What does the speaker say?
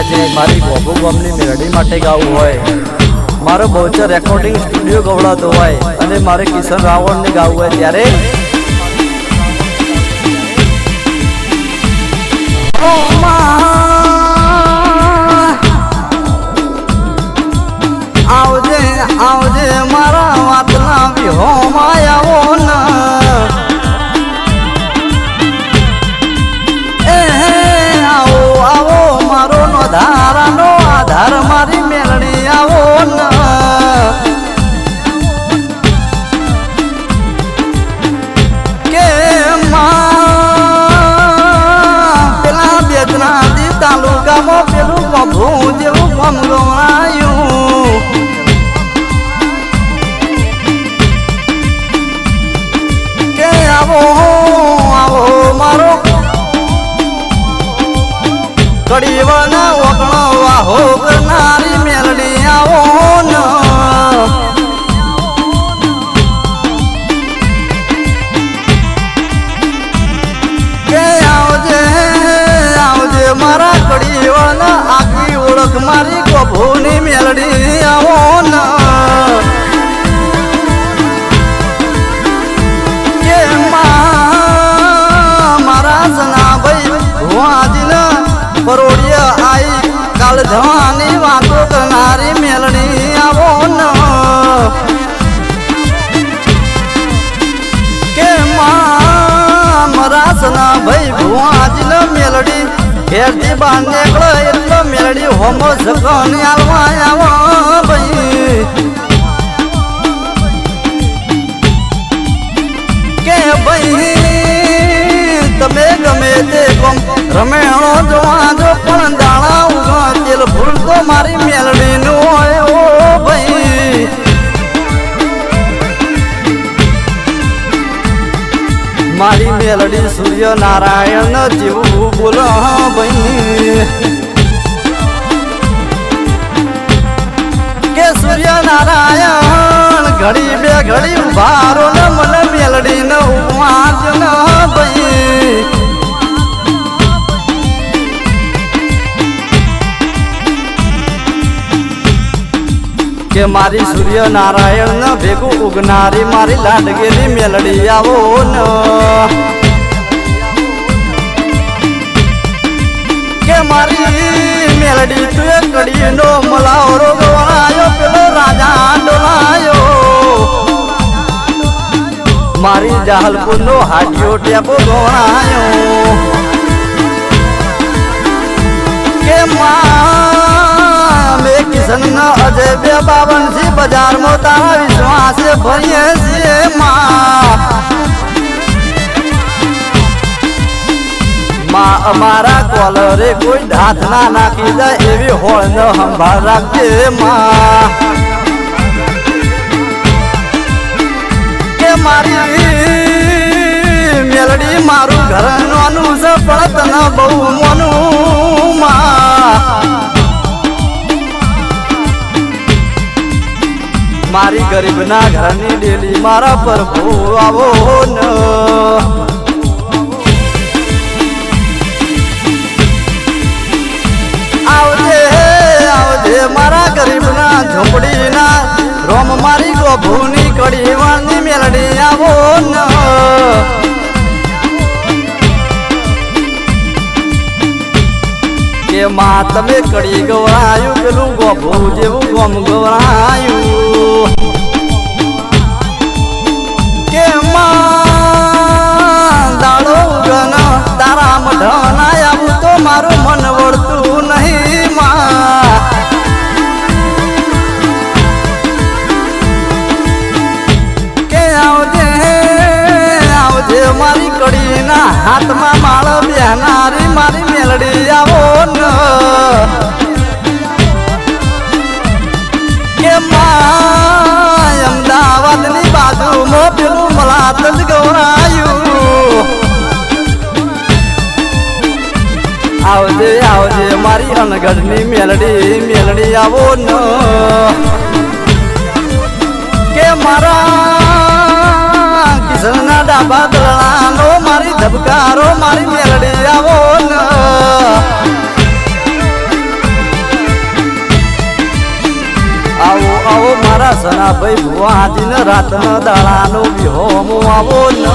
મારી ભોગો ગોમની મેરડી માટે ગાવું હોય. મારો બહુચર રેકોર્ડિંગ સ્ટુડિયો ગવડાતો હોય અને મારે કિશન રાવણને ગાવું હોય ત્યારે Oh, માં કડીવાના ઓગણો વાહો કરનારી મેલડી આવો ન. કે આવજે આવજે મારા કડીવાના આખી ઓળખ મારી ગભોની મેલડી આવો કાલ જવાની વાતો કરનારી મેલણી આવો ન. કે મરાસના ભાઈ ભુવાજી ન મેલડી, ઘેરથી બાર નીકળે એટલે મેલડી હોમો સગની આવવા આવો ભાઈ. કે ભાઈ, તમે ગમે તે કોમ રમેણો જોવા જો પણ સૂર્ય નારાયણ જેવું બોલો ભાઈ. કે સૂર્ય નારાયણ ઘડી બે ઘડી ઉભારો ને મને મેલડી ને વાંચ ન ભાઈ. કે મારી સૂર્ય નારાયણ ભેગું ઉગનારી મારી લાડગેલી મેલડી આવો ન. મારી મેલડી તું એ કડીનો મલાવરો ગવણાયો પેલો રાજા ડોલાયો. મારી જાહલપુર નો હાડિયો ટેપો ગવણાયો કે માં મે કિશન ના અજય બે બાવન બજાર બજારમાં તારા વિશ્વાસે ભરીએ છીએ, માં. અમારા કોલરે કોઈ હાથ ના નાખી જાય એવી હોળ ન સંભાળ રાખજે માં. મારી મેલડી મારું ઘર નાનું છે પણ બહુ મોનું માં. મારી ગરીબના ઘરની ડેલી મારા પર આવો ન. ગરીબના ઝોપડીના, રોમ મારી ગોભુની કડી વાળની મેલડી આવો ન. કે માં, તમે કડી ગવરાયું, પેલું ગોભું જેવું ગોમ ગવરાયું. આવો ન. કે મારા કિશનના ડાબા દળાનો મારી ધબકારો, મારી મેલડી આવો ન. આવો આવો મારા સનાભાઈ ભુવાજીને રાતના દાળાનો વિહોમો આવો ન.